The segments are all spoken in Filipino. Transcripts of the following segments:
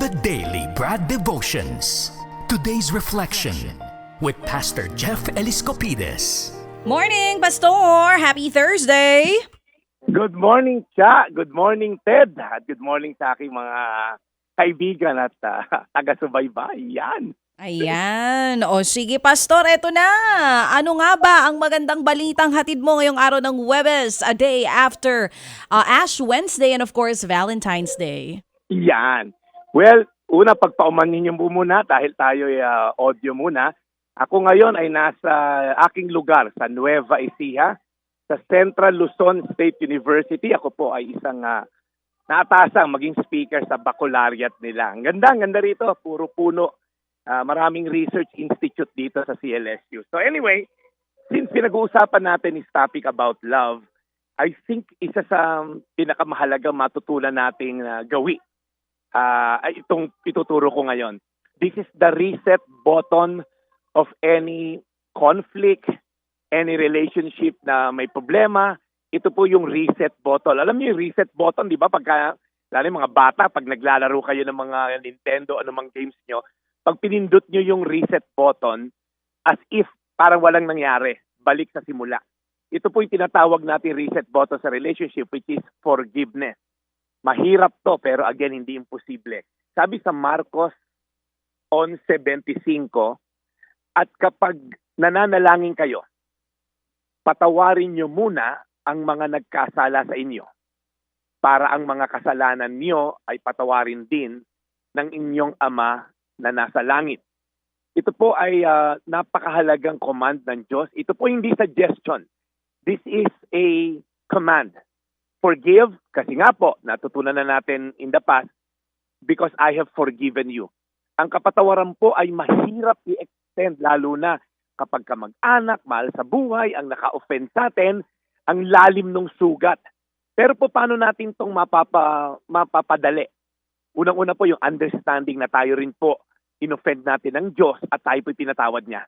The Daily Brad Devotions. Today's reflection with Pastor Jeff Eliscopides. Morning, Pastor! Happy Thursday! Good morning, Cha. Good morning, Ted. At good morning sa aking mga kaibigan at uh, taga-subaybay. Yan. Ayan. O sige, Pastor, eto na. Ano nga ba ang magandang balitang hatid mo ngayong araw ng Webes, a day after uh, Ash Wednesday and of course, Valentine's Day? Yan. Well, una pagpaumanin niyo po muna dahil tayo uh, audio muna. Ako ngayon ay nasa aking lugar sa Nueva Ecija, sa Central Luzon State University. Ako po ay isang uh, naatasang maging speaker sa baccalaureate nila. Ang ganda, ang ganda rito. Puro puno. Uh, maraming research institute dito sa CLSU. So anyway, since pinag-uusapan natin is topic about love, I think isa sa pinakamahalagang matutunan nating uh, gawi uh, itong ituturo ko ngayon. This is the reset button of any conflict, any relationship na may problema. Ito po yung reset button. Alam niyo yung reset button, di ba? Pagka, lalo mga bata, pag naglalaro kayo ng mga Nintendo, anumang games nyo, pag pinindot nyo yung reset button, as if parang walang nangyari, balik sa simula. Ito po yung tinatawag natin reset button sa relationship, which is forgiveness. Mahirap to, pero again, hindi imposible. Sabi sa Marcos 11.25, at kapag nananalangin kayo, patawarin nyo muna ang mga nagkasala sa inyo para ang mga kasalanan niyo ay patawarin din ng inyong ama na nasa langit. Ito po ay uh, napakahalagang command ng Diyos. Ito po hindi suggestion. This is a command. Forgive, kasi nga po, natutunan na natin in the past, because I have forgiven you. Ang kapatawaran po ay mahirap i-extend, lalo na kapag ka mag-anak, mahal sa buhay, ang naka-offend sa atin, ang lalim ng sugat. Pero po paano natin itong mapapa, mapapadali? Unang-una po yung understanding na tayo rin po inoffend natin ng Diyos at tayo po'y pinatawad niya.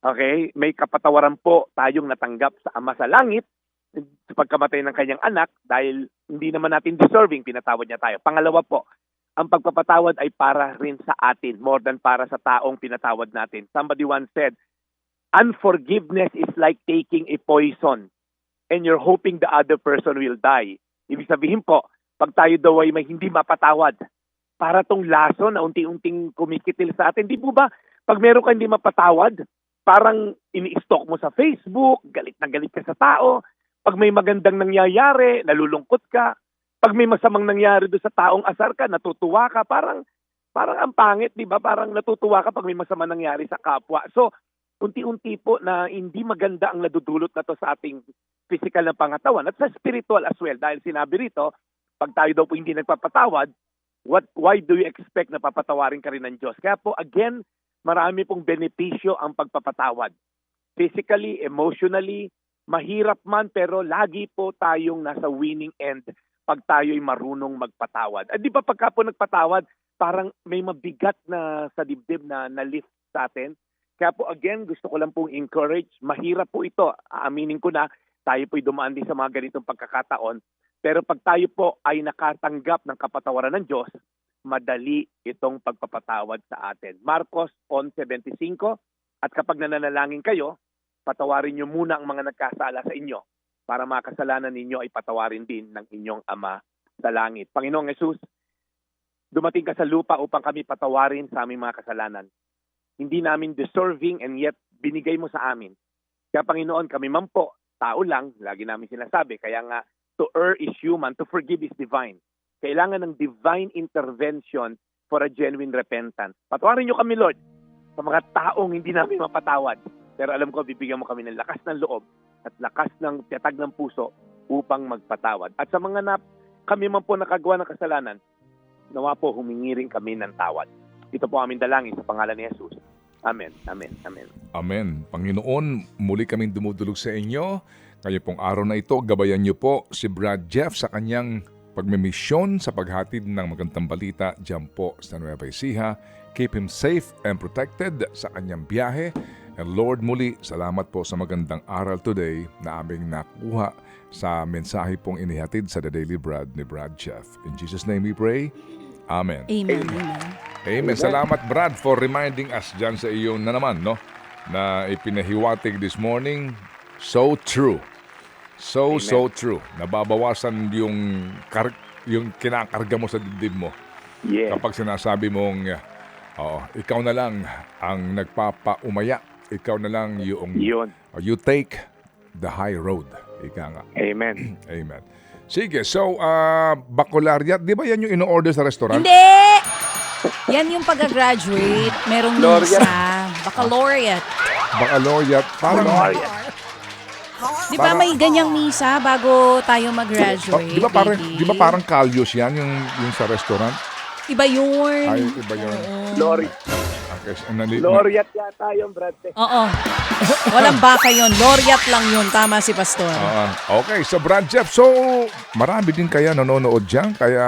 Okay? May kapatawaran po tayong natanggap sa Ama sa Langit sa pagkamatay ng kanyang anak dahil hindi naman natin deserving, pinatawad niya tayo. Pangalawa po, ang pagpapatawad ay para rin sa atin more than para sa taong pinatawad natin. Somebody once said, unforgiveness is like taking a poison and you're hoping the other person will die. Ibig sabihin po, pag tayo daw ay may hindi mapatawad, para tong laso na unti-unting kumikitil sa atin. Di po ba, pag meron ka hindi mapatawad, parang ini-stalk mo sa Facebook, galit na galit ka sa tao. Pag may magandang nangyayari, nalulungkot ka. Pag may masamang nangyari doon sa taong asar ka, natutuwa ka. Parang, parang ang pangit, di ba? Parang natutuwa ka pag may masama nangyari sa kapwa. So, unti-unti po na hindi maganda ang nadudulot na to sa ating physical na pangatawan at sa spiritual as well. Dahil sinabi rito, pag tayo daw po hindi nagpapatawad, what why do you expect na papatawarin ka rin ng Diyos? Kaya po again, marami pong benepisyo ang pagpapatawad. Physically, emotionally, mahirap man pero lagi po tayong nasa winning end pag tayo'y marunong magpatawad. At di ba pagka po nagpatawad, parang may mabigat na sa dibdib na na-lift sa atin. Kaya po again, gusto ko lang pong encourage, mahirap po ito. Aaminin ko na, tayo po'y dumaan din sa mga ganitong pagkakataon. Pero pag tayo po ay nakatanggap ng kapatawaran ng Diyos, madali itong pagpapatawad sa atin. Marcos 11.75 At kapag nananalangin kayo, patawarin niyo muna ang mga nagkasala sa inyo para mga kasalanan ninyo ay patawarin din ng inyong Ama sa langit. Panginoong Yesus, dumating ka sa lupa upang kami patawarin sa aming mga kasalanan. Hindi namin deserving and yet binigay mo sa amin. Kaya Panginoon, kami man po, tao lang, lagi namin sinasabi. Kaya nga, to err is human, to forgive is divine. Kailangan ng divine intervention for a genuine repentance. Patawarin niyo kami, Lord, sa mga taong hindi namin mapatawad. Pero alam ko, bibigyan mo kami ng lakas ng loob at lakas ng tiyatag ng puso upang magpatawad. At sa mga na, kami man po nakagawa ng kasalanan, nawa po humingi rin kami ng tawad. Ito po aming dalangin sa pangalan ni Jesus. Amen, amen, amen. Amen. Panginoon, muli kaming dumudulog sa inyo. Kayo pong araw na ito, gabayan niyo po si Brad Jeff sa kanyang pagmimisyon sa paghatid ng magandang balita dyan po sa Nueva Ecija. Keep him safe and protected sa kanyang biyahe. And Lord, muli, salamat po sa magandang aral today na aming nakuha sa mensahe pong inihatid sa The Daily Brad ni Brad Jeff. In Jesus' name we pray. Amen. Amen. Amen. Amen. Salamat Brad for reminding us dyan sa iyo na naman, no? Na ipinahiwatig this morning. So true. So, so true. Nababawasan yung, kar- yung kinakarga mo sa dibdib mo. Yes. Kapag sinasabi mong, oh, ikaw na lang ang nagpapaumaya. Ikaw na lang yung, Yun. you take the high road. Ika nga. Amen. Amen. Sige, so, uh, baccalaureate, di ba yan yung in-order sa restaurant? Hindi! Yan yung pag-graduate. Merong Laureate. misa. Baccalaureate. Baccalaureate, parang... Di ba may ganyang misa bago tayo Oh, mag-graduate? di ba parang baby? di ba parang kalyos yan yung yung sa restaurant? Iba yun. Ay, iba yun. Glory. Okay, so, nali- Laureate yata yung Brad. Pitt. Oo. Walang baka yun. Laureate lang yun. Tama si Pastor. Ah, okay, so Brad Jeff, so marami din kaya nanonood diyan kaya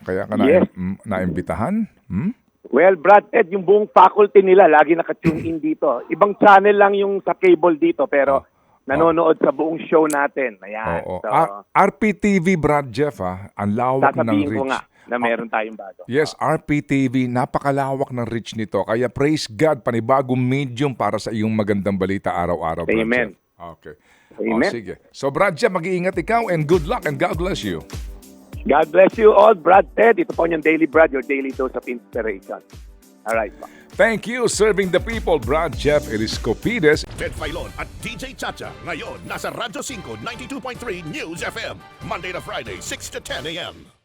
kaya ka na Yes. mm, naimbitahan? Hmm? Well, Brad Ted, yung buong faculty nila lagi nakatune in dito. Ibang channel lang yung sa cable dito pero nanonood sa buong show natin. Ayan. Oo. So, R- RPTV Brad Jeff ah, ang lawak ng sasabihin reach. ko nga na meron tayong bago. Yes, RPTV, napakalawak ng reach nito. Kaya praise God, panibagong medium para sa iyong magandang balita araw-araw, Brad Amen. Jeff. Okay. Amen. O, sige. So, Brad Jeff, mag-iingat ikaw and good luck and God bless you. God bless you all, Brad Ted. Ito po yung Daily Brad, your daily dose of inspiration. All right. Thank you, serving the people, Brad Jeff Eliscopides. Ted Filon at DJ Chacha. Ngayon, nasa Radyo 5, 92.3 News FM. Monday to Friday, 6 to 10 a.m.